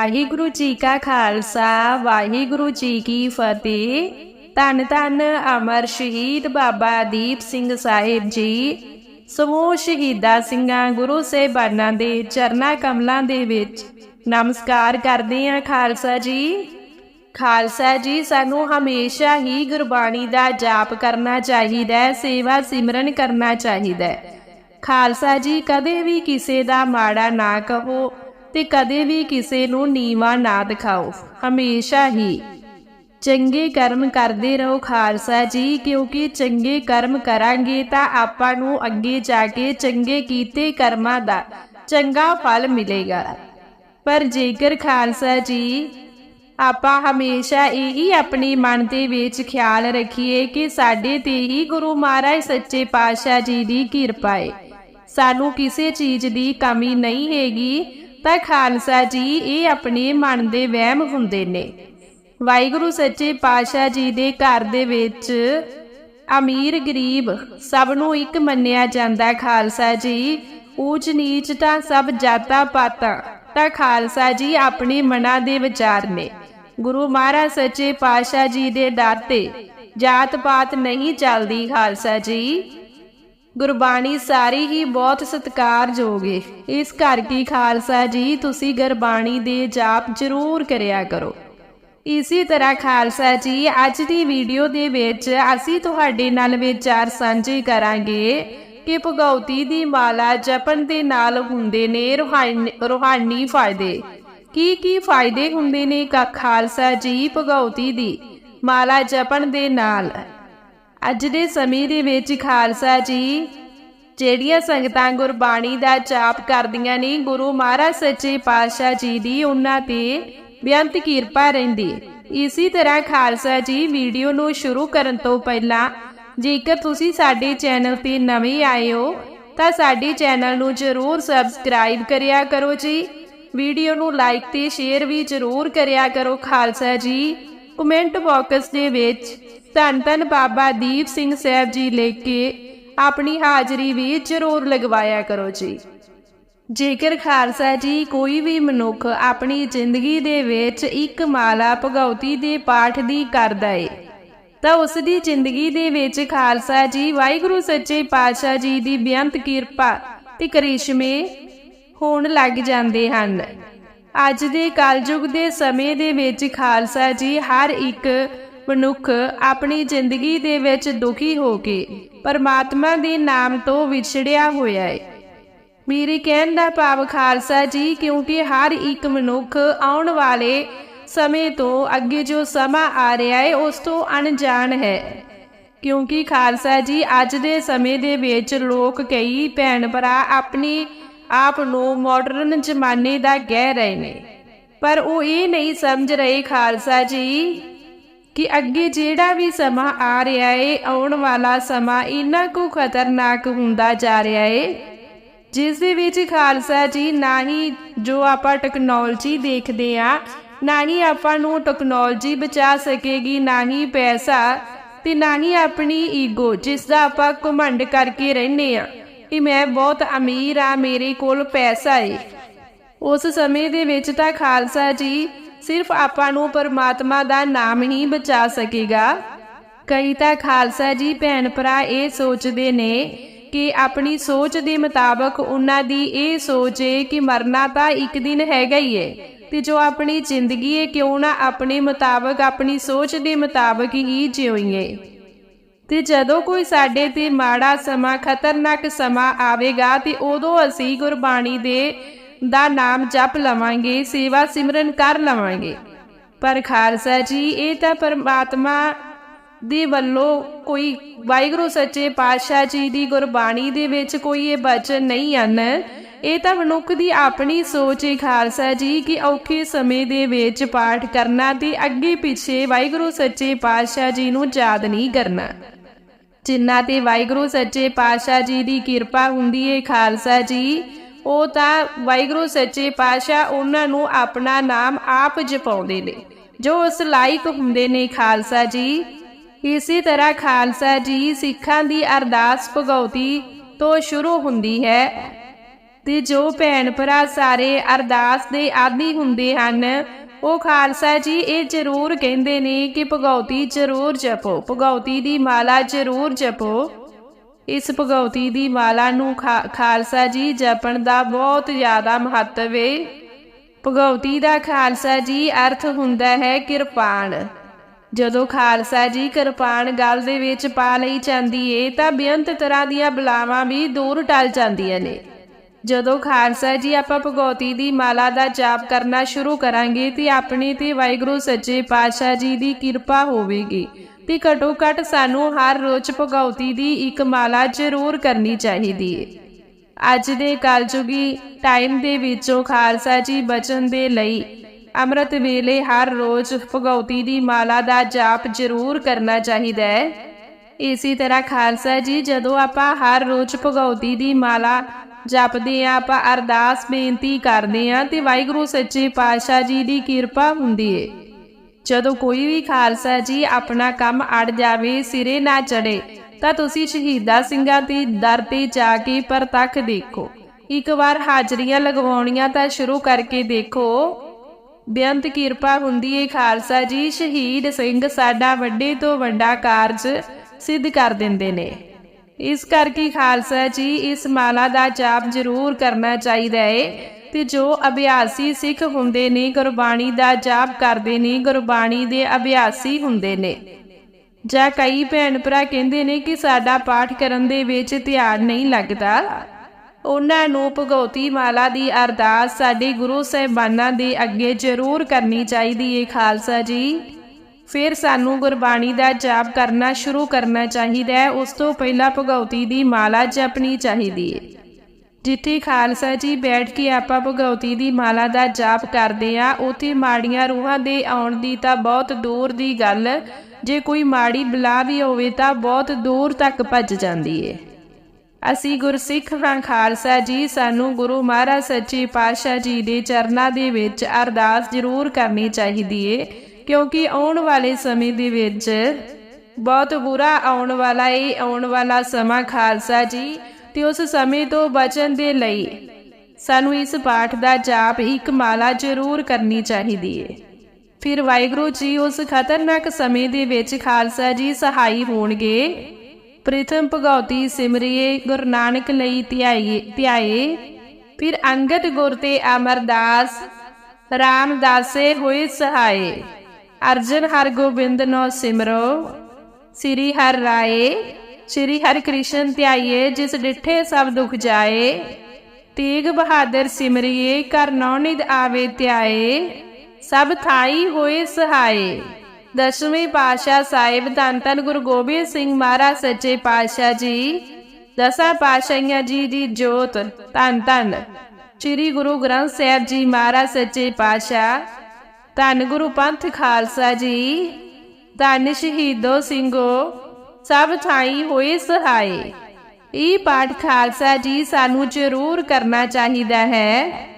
ਵਾਹਿਗੁਰੂ ਜੀ ਕਾ ਖਾਲਸਾ, ਵਾਹਿਗੁਰੂ ਜੀ ਕੀ ਫਤਿਹ। ਧੰਨ ਧੰਨ ਅਮਰ ਸ਼ਹੀਦ ਬਾਬਾ ਦੀਪ ਸਿੰਘ ਸਾਹਿਬ ਜੀ। ਸਮੂਹ ਸ਼ਹੀਦਾਂ ਸਿੰਘਾਂ, ਗੁਰੂ ਸਾਹਿਬਾਨਾਂ ਦੇ ਚਰਨਾ ਕਮਲਾਂ ਦੇ ਵਿੱਚ ਨਮਸਕਾਰ ਕਰਦੇ ਹਾਂ ਖਾਲਸਾ ਜੀ। ਖਾਲਸਾ ਜੀ, ਸਾਨੂੰ ਹਮੇਸ਼ਾ ਹੀ ਗੁਰਬਾਣੀ ਦਾ ਜਾਪ ਕਰਨਾ ਚਾਹੀਦਾ ਹੈ, ਸੇਵਾ ਸਿਮਰਨ ਕਰਨਾ ਚਾਹੀਦਾ ਹੈ। ਖਾਲਸਾ ਜੀ, ਕਦੇ ਵੀ ਕਿਸੇ ਦਾ ਮਾੜਾ ਨਾ ਕਹੋ। ਤੇ ਕਦੇ ਵੀ ਕਿਸੇ ਨੂੰ ਨੀਵਾ ਨਾ ਦਿਖਾਓ। ਹਮੇਸ਼ਾ ਹੀ। ਚੰਗੇ ਕਰਮ ਕਰਦੇ ਰਹੋ ਖਾਲਸਾ ਜੀ, ਕਿਉਂਕਿ ਚੰਗੇ ਕਰਮ ਕਰਾਂਗੇ ਤਾਂ ਆਪਾਂ ਨੂੰ ਅੱਗੇ ਜਾ ਕੇ ਚੰਗੇ ਕੀਤੇ ਕਰਮਾਂ ਦਾ ਚੰਗਾ ਫਲ ਮਿਲੇਗਾ। ਪਰ ਜੇਕਰ ਖਾਲਸਾ ਜੀ, ਆਪਾਂ ਹਮੇਸ਼ਾ ਇਹੀ ਆਪਣੇ ਮਨ ਦੇ ਵਿੱਚ ਖਿਆਲ ਰੱਖੀਏ ਕਿ ਸਾਡੇ ਤੇ ਹੀ ਗੁਰੂ ਮਹਾਰਾਜ ਸੱਚੇ ਪਾਤਸ਼ਾਹ ਜੀ ਦੀ ਕਿਰਪਾ ਹੈ ਸਾਨੂੰ ਕਿਸੇ ਚੀਜ਼ ਦੀ ਕਮੀ ਨਹੀਂ ਹੈਗੀ। ਤਾਂ ਖਾਲਸਾ ਜੀ ਇਹ ਆਪਣੇ ਮਨ ਦੇ ਵਹਿਮ ਹੁੰਦੇ ਨੇ। ਵਾਹਿਗੁਰੂ ਸੱਚੇ ਪਾਤਸ਼ਾਹ ਜੀ ਦੇ ਘਰ ਦੇ ਵਿੱਚ ਅਮੀਰ ਗਰੀਬ ਸਭ ਨੂੰ ਇੱਕ ਮੰਨਿਆ ਜਾਂਦਾ ਖਾਲਸਾ ਜੀ। ਊਚ ਨੀਚ ਤਾਂ ਸਭ ਜਾਤਾਂ ਪਾਤਾਂ, ਤਾਂ ਖਾਲਸਾ ਜੀ ਆਪਣੇ ਮਨਾਂ ਦੇ ਵਿਚਾਰ ਨੇ। ਗੁਰੂ ਮਹਾਰਾਜ ਸੱਚੇ ਪਾਤਸ਼ਾਹ ਜੀ ਦੇ ਦਾਤੇ ਜਾਤ ਪਾਤ ਨਹੀਂ ਚੱਲਦੀ, ਖਾਲਸਾ ਜੀ। ਗੁਰਬਾਣੀ ਸਾਰੀ ਹੀ ਬਹੁਤ ਸਤਿਕਾਰਯੋਗ ਏ। ਇਸ ਕਰਕੇ ਖਾਲਸਾ ਜੀ, ਤੁਸੀਂ ਗੁਰਬਾਣੀ ਦੇ ਜਾਪ ਜ਼ਰੂਰ ਕਰਿਆ ਕਰੋ। ਇਸੇ ਤਰ੍ਹਾਂ ਖਾਲਸਾ ਜੀ, ਅੱਜ ਦੀ ਵੀਡੀਓ ਦੇ ਵਿੱਚ ਅਸੀਂ ਤੁਹਾਡੇ ਨਾਲ ਵਿਚਾਰ ਸਾਂਝੇ ਕਰਾਂਗੇ ਕਿ ਭਗਉਤੀ ਦੀ ਮਾਲਾ ਜਪਣ ਦੇ ਨਾਲ ਹੁੰਦੇ ਨੇ ਰੂਹਾਨੀ ਰੂਹਾਨੀ ਫਾਇਦੇ। ਕੀ ਕੀ ਫਾਇਦੇ ਹੁੰਦੇ ਨੇ ਕਾ, ਖਾਲਸਾ ਜੀ, ਭਗਉਤੀ ਦੀ ਮਾਲਾ ਜਪਣ ਦੇ ਨਾਲ? ਅੱਜ ਦੇ ਸਮੇਂ ਦੇ ਵਿੱਚ ਖਾਲਸਾ ਜੀ, ਜਿਹੜੀਆਂ ਸੰਗਤਾਂ ਗੁਰਬਾਣੀ ਦਾ ਜਾਪ ਕਰਦੀਆਂ ਨੇ, ਗੁਰੂ ਮਹਾਰਾਜ ਸੱਚੇ ਪਾਤਸ਼ਾਹ ਜੀ ਦੀ ਉਹਨਾਂ ਤੇ ਬੇਅੰਤ ਕਿਰਪਾ ਰਹਿੰਦੀ ਇਸੇ ਤਰ੍ਹਾਂ ਖਾਲਸਾ ਜੀ ਵੀਡੀਓ ਨੂੰ ਸ਼ੁਰੂ ਕਰਨ ਤੋਂ ਪਹਿਲਾਂ, ਜੇਕਰ ਤੁਸੀਂ ਸਾਡੇ ਚੈਨਲ ਤੇ ਨਵੇਂ ਆਏ ਹੋ, ਤਾਂ ਸਾਡੇ ਚੈਨਲ ਨੂੰ ਜ਼ਰੂਰ ਸਬਸਕ੍ਰਾਈਬ ਕਰਿਆ ਕਰੋ ਜੀ। ਵੀਡੀਓ ਨੂੰ ਲਾਈਕ ਤੇ ਸ਼ੇਅਰ ਵੀ ਜ਼ਰੂਰ ਕਰਿਆ ਕਰੋ ਖਾਲਸਾ ਜੀ। ਕਮੈਂਟ ਬਾਕਸ ਦੇ ਵਿੱਚ ਧੰਨ ਧੰਨ ਬਾਬਾ ਦੀਪ ਸਿੰਘ ਸਾਹਿਬ ਜੀ ਲੈ ਕੇ ਆਪਣੀ ਹਾਜ਼ਰੀ ਵੀ ਜ਼ਰੂਰ ਲਗਵਾਇਆ ਕਰੋ ਜੀ। ਜੇਕਰ ਖਾਲਸਾ ਜੀ ਕੋਈ ਵੀ ਮਨੁੱਖ ਆਪਣੀ ਜ਼ਿੰਦਗੀ ਦੇ ਵਿੱਚ ਇੱਕ ਮਾਲਾ ਭਗਉਤੀ ਦੇ ਪਾਠ ਦੀ ਕਰਦਾ ਏ, ਤਾਂ ਉਸ ਦੀ ਜ਼ਿੰਦਗੀ ਦੇ ਵਿੱਚ ਖਾਲਸਾ ਜੀ ਵਾਹਿਗੁਰੂ ਸੱਚੇ ਪਾਤਸ਼ਾਹ ਜੀ ਦੀ ਬੇਅੰਤ ਕਿਰਪਾ ਤੇ ਕਰਿਸ਼ਮੇ ਹੋਣ ਲੱਗ ਜਾਂਦੇ ਹਨ। ਅੱਜ ਦੇ ਕਲਯੁਗ ਦੇ ਸਮੇਂ ਦੇ ਵਿੱਚ ਖਾਲਸਾ ਜੀ ਹਰ ਇੱਕ ਮਨੁੱਖ ਆਪਣੀ ਜ਼ਿੰਦਗੀ ਦੇ ਵਿੱਚ ਦੁਖੀ ਹੋ ਕੇ ਪਰਮਾਤਮਾ ਦੇ ਨਾਮ ਤੋਂ ਵਿਛੜਿਆ ਹੋਇਆ ਹੈ ਮੇਰੇ ਕਹਿਣ ਦਾ ਭਾਵ ਖਾਲਸਾ ਜੀ, ਕਿਉਂਕਿ ਹਰ ਇੱਕ ਮਨੁੱਖ ਆਉਣ ਵਾਲੇ ਸਮੇਂ ਤੋਂ ਅੱਗੇ ਜੋ ਸਮਾਂ ਆ ਰਿਹਾ ਹੈ ਉਸ ਤੋਂ ਅਣਜਾਣ ਹੈ। ਕਿਉਂਕਿ ਖਾਲਸਾ ਜੀ, ਅੱਜ ਦੇ ਸਮੇਂ ਦੇ ਵਿੱਚ ਲੋਕ ਕਈ ਭੈਣ ਭਰਾ ਆਪਣੀ ਆਪ ਨੂੰ ਮਾਡਰਨ ਜ਼ਮਾਨੇ ਦਾ ਕਹਿ ਰਹੇ ਨੇ। ਪਰ ਉਹ ਇਹ ਨਹੀਂ ਸਮਝ ਰਹੇ ਖਾਲਸਾ ਜੀ ਕਿ ਅੱਗੇ ਜਿਹੜਾ ਵੀ ਸਮਾਂ ਆ ਰਿਹਾ ਏ, ਆਉਣ ਵਾਲਾ ਸਮਾਂ ਇੰਨਾ ਕੁ ਖਤਰਨਾਕ ਹੁੰਦਾ ਜਾ ਰਿਹਾ ਏ। ਜਿਸ ਦੇ ਵਿੱਚ ਖਾਲਸਾ ਜੀ ਨਾ ਹੀ ਜੋ ਆਪਾਂ ਟੈਕਨੋਲੋਜੀ ਦੇਖਦੇ ਆ, ਨਾ ਹੀ ਆਪਾਂ ਨੂੰ ਟੈਕਨੋਲੋਜੀ ਬਚਾ ਸਕੇਗੀ, ਨਾ ਹੀ ਪੈਸਾ ਤੇ ਨਾ ਹੀ ਆਪਣੀ ਈਗੋ ਜਿਸ ਦਾ ਆਪਾਂ ਘਮੰਡ ਕਰਕੇ ਰਹਿੰਦੇ ਆ। ਕਿ ਮੈਂ ਬਹੁਤ ਅਮੀਰ ਆ, ਮੇਰੇ ਕੋਲ ਪੈਸਾ ਏ। ਉਸ ਸਮੇਂ ਦੇ ਵਿੱਚ ਤਾਂ ਖਾਲਸਾ ਜੀ ਸਿਰਫ ਆਪਾਂ ਨੂੰ ਪਰਮਾਤਮਾ ਦਾ ਨਾਮ ਹੀ ਬਚਾ ਸਕੇਗਾ। ਕਈ ਤਾਂ ਖਾਲਸਾ ਜੀ ਭੈਣ ਭਰਾ ਇਹ ਸੋਚਦੇ ਨੇ ਕਿ ਆਪਣੀ ਸੋਚ ਦੇ ਮੁਤਾਬਕ ਉਹਨਾਂ ਦੀ ਇਹ ਸੋਚ ਹੈ ਕਿ ਮਰਨਾ ਤਾਂ ਇੱਕ ਦਿਨ ਹੈਗਾ ਹੀ ਹੈ ਤੇ ਜੋ ਆਪਣੀ ਜ਼ਿੰਦਗੀ ਹੈ ਕਿਉਂ ਨਾ ਆਪਣੇ ਮੁਤਾਬਕ, ਆਪਣੀ ਸੋਚ ਦੇ ਮੁਤਾਬਕ ਹੀ ਜਿਉਈਏ। ਤੇ ਜਦੋਂ ਕੋਈ ਸਾਡੇ ਤੇ ਮਾੜਾ ਸਮਾਂ, ਖਤਰਨਾਕ ਸਮਾਂ ਆਵੇਗਾ ਤੇ ਉਦੋਂ ਅਸੀਂ ਗੁਰਬਾਣੀ ਦੇ ਦਾ ਨਾਮ ਜਪ ਲਵਾਂਗੇ, ਸੇਵਾ ਸਿਮਰਨ ਕਰ ਲਵਾਂਗੇ। ਪਰ ਖਾਲਸਾ ਜੀ, ਇਹ ਤਾਂ ਪਰਮਾਤਮਾ ਦੇ ਵੱਲੋਂ ਕੋਈ ਵਾਹਿਗੁਰੂ ਸੱਚੇ ਪਾਤਸ਼ਾਹ ਜੀ ਦੀ ਗੁਰਬਾਣੀ ਦੇ ਵਿੱਚ ਕੋਈ ਇਹ ਬਚਨ ਨਹੀਂ ਹਨ। ਇਹ ਤਾਂ ਮਨੁੱਖ ਦੀ ਆਪਣੀ ਸੋਚ ਹੈ ਖਾਲਸਾ ਜੀ, ਕਿ ਔਖੇ ਸਮੇਂ ਦੇ ਵਿੱਚ ਪਾਠ ਕਰਨਾ ਤੇ ਅੱਗੇ ਪਿੱਛੇ ਵਾਹਿਗੁਰੂ ਸੱਚੇ ਪਾਤਸ਼ਾਹ ਜੀ ਨੂੰ ਯਾਦ ਨਹੀਂ ਕਰਨਾ। ਜਿਨ੍ਹਾਂ ਤੇ ਵਾਹਿਗੁਰੂ ਸੱਚੇ ਪਾਤਸ਼ਾਹ ਜੀ ਦੀ ਕਿਰਪਾ ਹੁੰਦੀ ਹੈ ਖਾਲਸਾ ਜੀ ਉਹ ਤਾਂ ਵਾਹਿਗੁਰੂ ਸੱਚੇ ਪਾਤਸ਼ਾਹ ਉਹਨਾਂ ਨੂੰ ਆਪਣਾ ਨਾਮ ਆਪ ਜਪਾਉਂਦੇ ਨੇ, ਜੋ ਉਸ ਲਾਇਕ ਹੁੰਦੇ ਨੇ ਖਾਲਸਾ ਜੀ। ਇਸੇ ਤਰ੍ਹਾਂ ਖਾਲਸਾ ਜੀ ਸਿੱਖਾਂ ਦੀ ਅਰਦਾਸ ਭਗਉਤੀ ਤੋਂ ਸ਼ੁਰੂ ਹੁੰਦੀ ਹੈ ਤੇ ਜੋ ਭੈਣ ਭਰਾ ਸਾਰੇ ਅਰਦਾਸ ਦੇ ਆਦੀ ਹੁੰਦੇ ਹਨ, ਉਹ ਖਾਲਸਾ ਜੀ ਇਹ ਜ਼ਰੂਰ ਕਹਿੰਦੇ ਨੇ ਕਿ ਭਗਉਤੀ ਜ਼ਰੂਰ ਜਪੋ ਭਗਉਤੀ ਦੀ ਮਾਲਾ ਜ਼ਰੂਰ ਜਪੋ। ਇਸ ਭਗਉਤੀ ਦੀ ਮਾਲਾ ਨੂੰ ਖਾ- ਖਾਲਸਾ ਜੀ ਜਪਣ ਦਾ ਬਹੁਤ ਜ਼ਿਆਦਾ ਮਹੱਤਵ ਹੈ ਭਗਉਤੀ ਦਾ ਖਾਲਸਾ ਜੀ ਅਰਥ ਹੁੰਦਾ ਹੈ ਕਿਰਪਾਨ। ਜਦੋਂ ਖਾਲਸਾ ਜੀ ਕਿਰਪਾਨ ਗਲ ਦੇ ਵਿੱਚ ਪਾ ਲਈ ਜਾਂਦੀ ਏ, ਤਾਂ ਬੇਅੰਤ ਤਰ੍ਹਾਂ ਦੀਆਂ ਬਲਾਵਾਂ ਵੀ ਦੂਰ ਟਲ ਜਾਂਦੀਆਂ ਨੇ। ਜਦੋਂ ਖਾਲਸਾ ਜੀ ਆਪਾਂ ਭਗਉਤੀ ਦੀ ਮਾਲਾ ਦਾ ਜਾਪ ਕਰਨਾ ਸ਼ੁਰੂ ਕਰਾਂਗੇ, ਤੇ ਆਪਣੀ ਤੇ ਵਾਹਿਗੁਰੂ ਸੱਚੇ ਪਾਤਸ਼ਾਹ ਜੀ ਦੀ ਕਿਰਪਾ ਹੋਵੇਗੀ। ਤੇ ਘਟੋ ਘਟ ਸਾਨੂੰ ਹਰ ਰੋਜ਼ ਭਗਉਤੀ ਦੀ ਇੱਕ ਮਾਲਾ ਜ਼ਰੂਰ ਕਰਨੀ ਚਾਹੀਦੀ। ਹੈ ਅੱਜ ਦੇ ਕਲਯੁਗੀ ਟਾਈਮ ਦੇ ਵਿੱਚੋਂ ਖਾਲਸਾ ਜੀ ਬਚਨ ਦੇ ਲਈ ਅੰਮ੍ਰਿਤ ਵੇਲੇ ਹਰ ਰੋਜ਼ ਭਗਉਤੀ ਦੀ ਮਾਲਾ ਦਾ ਜਾਪ ਜ਼ਰੂਰ ਕਰਨਾ ਚਾਹੀਦਾ ਹੈ। ਇਸੇ ਤਰ੍ਹਾਂ ਖਾਲਸਾ ਜੀ ਜਦੋਂ ਆਪਾਂ ਹਰ ਰੋਜ਼ ਭਗਉਤੀ ਦੀ ਮਾਲਾ ਜਪਦੇ ਆ ਆਪਾਂ ਅਰਦਾਸ ਬੇਨਤੀ ਕਰਦੇ ਆ ਤੇ ਵਾਹਿਗੁਰੂ ਸੱਚੇ ਪਾਤਸ਼ਾਹ ਜੀ ਦੀ ਕਿਰਪਾ ਹੁੰਦੀ ਏ। ਜਦੋਂ ਕੋਈ ਵੀ ਖਾਲਸਾ ਜੀ ਆਪਣਾ ਕੰਮ ਅੜ ਜਾਵੇ, ਸਿਰੇ ਨਾ ਚੜੇ ਤਾਂ ਤੁਸੀਂ ਸ਼ਹੀਦਾ ਸਿੰਘਾਂ ਦੇ ਦਰ ਤੇ ਜਾ ਕੇ ਪਰਤੱਖ ਦੇਖੋ। ਇੱਕ ਵਾਰ ਹਾਜ਼ਰੀਆਂ ਲਗਵਾਉਣੀਆਂ ਤਾਂ ਸ਼ੁਰੂ ਕਰਕੇ ਦੇਖੋ। ਬੇਅੰਤ ਕਿਰਪਾ ਹੁੰਦੀ ਏ ਖਾਲਸਾ ਜੀ, ਸ਼ਹੀਦ ਸਿੰਘ ਸਾਡਾ ਵੱਡੇ ਤੋਂ ਵੱਡਾ ਕਾਰਜ ਸਿੱਧ ਕਰ ਦਿੰਦੇ ਨੇ। ਇਸ ਕਰਕੇ ਖਾਲਸਾ ਜੀ, ਇਸ ਮਾਲਾ ਦਾ ਜਾਪ ਜ਼ਰੂਰ ਕਰਨਾ ਚਾਹੀਦਾ ਏ। ਤੇ ਜੋ ਅਭਿਆਸੀ ਸਿੱਖ ਹੁੰਦੇ ਨੇ, ਗੁਰਬਾਣੀ ਦਾ ਜਾਪ ਕਰਦੇ ਨੇ, ਗੁਰਬਾਣੀ ਦੇ ਅਭਿਆਸੀ ਹੁੰਦੇ ਨੇ। ਜਾਂ ਕਈ ਭੈਣ ਭਰਾ ਕਹਿੰਦੇ ਨੇ ਕਿ ਸਾਡਾ ਪਾਠ ਕਰਨ ਦੇ ਵਿੱਚ ਧਿਆਨ ਨਹੀਂ ਲੱਗਦਾ। ਉਹਨਾਂ ਨੂੰ ਭਗਉਤੀ ਮਾਲਾ ਦੀ ਅਰਦਾਸ ਸਾਡੇ ਗੁਰੂ ਸਾਹਿਬਾਨਾਂ ਦੇ ਅੱਗੇ ਜ਼ਰੂਰ ਕਰਨੀ ਚਾਹੀਦੀ ਏ, ਖਾਲਸਾ ਜੀ। ਫਿਰ ਸਾਨੂੰ ਗੁਰਬਾਣੀ ਦਾ ਜਾਪ ਕਰਨਾ ਸ਼ੁਰੂ ਕਰਨਾ ਚਾਹੀਦਾ ਹੈ। ਉਸ ਤੋਂ ਪਹਿਲਾਂ ਭਗਉਤੀ ਦੀ ਮਾਲਾ ਜਪਣੀ ਚਾਹੀਦੀ ਏ। ਜਿੱਥੇ ਖਾਲਸਾ ਜੀ ਬੈਠ ਕੇ ਆਪਾਂ ਭਗਉਤੀ ਦੀ ਮਾਲਾ ਦਾ ਜਾਪ ਕਰਦੇ ਆ, ਉਥੇ ਮਾੜੀਆਂ ਰੂਹਾਂ ਦੇ ਆਉਣ ਦੀ ਤਾਂ ਬਹੁਤ ਦੂਰ ਦੀ ਗੱਲ। ਜੇ ਕੋਈ ਮਾੜੀ ਬਲਾ ਵੀ ਹੋਵੇ ਤਾਂ ਬਹੁਤ ਦੂਰ ਤੱਕ ਭੱਜ ਜਾਂਦੀ ਏ। ਅਸੀਂ ਗੁਰਸਿੱਖ ਹਾਂ ਖਾਲਸਾ ਜੀ, ਸਾਨੂੰ ਗੁਰੂ ਮਹਾਰਾਜ ਸੱਚੇ ਪਾਤਸ਼ਾਹ ਜੀ ਦੇ ਚਰਨਾਂ ਦੇ ਵਿੱਚ ਅਰਦਾਸ ਜ਼ਰੂਰ ਕਰਨੀ ਚਾਹੀਦੀ ਏ, ਕਿਉਂਕਿ ਆਉਣ ਵਾਲੇ ਸਮੇਂ ਦੇ ਵਿੱਚ ਬਹੁਤ ਬੁਰਾ ਆਉਣ ਵਾਲਾ ਏ, ਆਉਣ ਵਾਲਾ ਸਮਾਂ ਖਾਲਸਾ ਜੀ। ਤੇ ਉਸ ਸਮੇਂ ਤੋਂ ਬਚਣ ਦੇ ਲਈ ਸਾਨੂੰ ਇਸ ਪਾਠ ਦਾ ਜਾਪ ਇੱਕ ਮਾਲਾ ਜ਼ਰੂਰ ਕਰਨੀ ਚਾਹੀਦੀ ਹੈ ਫਿਰ ਵਾਹਿਗੁਰੂ ਜੀ ਉਸ ਖਤਰਨਾਕ ਸਮੇਂ ਦੇ ਵਿੱਚ ਖਾਲਸਾ ਜੀ ਸਹਾਈ ਹੋਣਗੇ। ਪ੍ਰਥਮ ਭਗਉਤੀ ਸਿਮਰਿਏ, ਗੁਰੂ ਨਾਨਕ ਲਈ ਧਿਆਈਏ, ਧਿਆਏ। ਫਿਰ ਅੰਗਦ ਗੁਰ ਤੇ ਅਮਰਦਾਸ, ਰਾਮਦਾਸੇ ਹੋਏ ਸਹਾਏ। ਅਰਜਨ ਹਰ ਗੋਬਿੰਦ ਨੋ ਸਿਮਰੋ, ਸ੍ਰੀ ਹਰ ਰਾਏ। ਸ੍ਰੀ ਹਰਿ ਕ੍ਰਿਸ਼ਨ ਧਿਆਈਏ, ਜਿਸ ਡਿਠੇ ਸਭ ਦੁਖ ਜਾਏ, ਤੇਗ ਬਹਾਦਰ ਸਿਮਰਿਏ ਕਰ ਨੌਨਿਦ ਆਵੇ ਧਿਆਏ, ਸਭ ਥਾਈ ਹੋਏ ਸਹਾਏ। ਦਸਵੇਂ ਪਾਤਸ਼ਾਹ ਸਾਹਿਬ ਧੰਨ ਧੰਨ ਗੁਰੂ ਗੋਬਿੰਦ ਸਿੰਘ ਮਹਾਰਾਜ ਸੱਚੇ ਪਾਤਸ਼ਾਹ ਜੀ, ਦਸਾਂ ਪਾਤਸ਼ਾਹੀਆਂ ਜੀ ਦੀ ਜੋਤ, ਧੰਨ ਧੰਨ। ਸ੍ਰੀ ਗੁਰੂ ਗ੍ਰੰਥ ਸਾਹਿਬ ਜੀ ਮਹਾਰਾਜ ਸੱਚੇ ਪਾਤਸ਼ਾਹ, ਧੰਨ ਗੁਰੂ ਪੰਥ ਖਾਲਸਾ ਜੀ, ਧੰਨ ਸ਼ਹੀਦੋ ਸਿੰਘੋ ਸਭ ਥਾਈ ਹੋਏ ਸਹਾਏ। ਇਹ ਪਾਠ ਖਾਲਸਾ ਜੀ ਸਾਨੂੰ ਜ਼ਰੂਰ ਕਰਨਾ ਚਾਹੀਦਾ ਹੈ।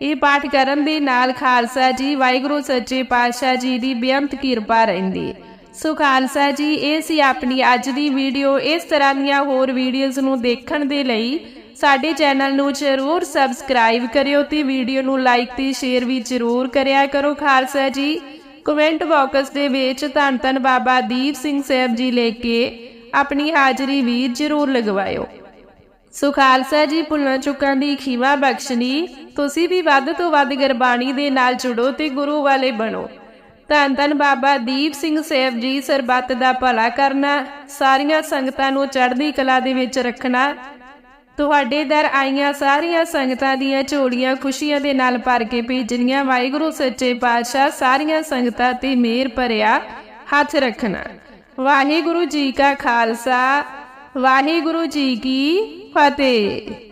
ਇਹ ਪਾਠ ਕਰਨ ਦੇ ਨਾਲ ਖਾਲਸਾ ਜੀ, ਵਾਹਿਗੁਰੂ, ਸੱਚੇ ਪਾਤਸ਼ਾਹ ਜੀ ਦੀ ਬੇਅੰਤ ਕਿਰਪਾ ਰਹਿੰਦੀ। ਸੋ ਖਾਲਸਾ ਜੀ, ਇਹ ਸੀ ਆਪਣੀ ਅੱਜ ਦੀ ਵੀਡੀਓ। ਇਸ ਤਰ੍ਹਾਂ ਦੀਆਂ ਹੋਰ ਵੀਡੀਓਜ਼ ਨੂੰ ਦੇਖਣ ਦੇ ਲਈ ਸਾਡੇ ਚੈਨਲ ਨੂੰ ਜ਼ਰੂਰ ਸਬਸਕ੍ਰਾਈਬ ਕਰਿਓ ਤੇ ਵੀਡੀਓ ਨੂੰ ਲਾਈਕ ਤੇ ਸ਼ੇਅਰ ਵੀ ਜ਼ਰੂਰ ਕਰਿਆ ਕਰੋ ਖਾਲਸਾ ਜੀ। ਕਮੈਂਟ ਬਾਕਸ ਦੇ ਵਿੱਚ ਧੰਨ ਧੰਨ ਬਾਬਾ ਦੀਪ ਸਿੰਘ ਸਾਹਿਬ ਜੀ ਲੈ ਕੇ ਆਪਣੀ ਹਾਜ਼ਰੀ ਵੀ ਜ਼ਰੂਰ ਲਗਵਾਇਓ। ਸੋ ਖਾਲਸਾ ਜੀ, ਭੁੱਲਾਂ ਚੁੱਕਾਂ ਦੀ ਖੀਵਾ ਬਖਸ਼ਣੀ, ਤੁਸੀਂ ਵੀ ਵੱਧ ਤੋਂ ਵੱਧ ਗੁਰਬਾਣੀ ਦੇ ਨਾਲ ਜੁੜੋ ਤੇ ਗੁਰੂ ਵਾਲੇ ਬਣੋ। ਧੰਨ ਧੰਨ ਬਾਬਾ ਦੀਪ ਸਿੰਘ ਸਾਹਿਬ ਜੀ, ਸਰਬੱਤ ਦਾ ਭਲਾ ਕਰਨਾ, ਸਾਰੀਆਂ ਸੰਗਤਾਂ ਨੂੰ ਚੜ੍ਹਦੀ ਕਲਾ ਦੇ ਵਿੱਚ ਰੱਖਣਾ ਤੁਹਾਡੇ ਦਰ ਆਈਆਂ ਸਾਰੀਆਂ ਸੰਗਤਾਂ ਦੀਆਂ ਝੋਲੀਆਂ ਖੁਸ਼ੀਆਂ ਦੇ ਨਾਲ ਭਰ ਕੇ ਭੇਜਣੀਆਂ। ਵਾਹਿਗੁਰੂ, ਸੱਚੇ ਪਾਤਸ਼ਾਹ, ਸਾਰੀਆਂ ਸੰਗਤਾਂ ਤੇ ਮਿਹਰ ਭਰਿਆ ਹੱਥ ਰੱਖਣਾ। ਵਾਹਿਗੁਰੂ ਜੀ ਕਾ ਖਾਲਸਾ, ਵਾਹਿਗੁਰੂ ਜੀ ਕੀ ਫਤਿਹ।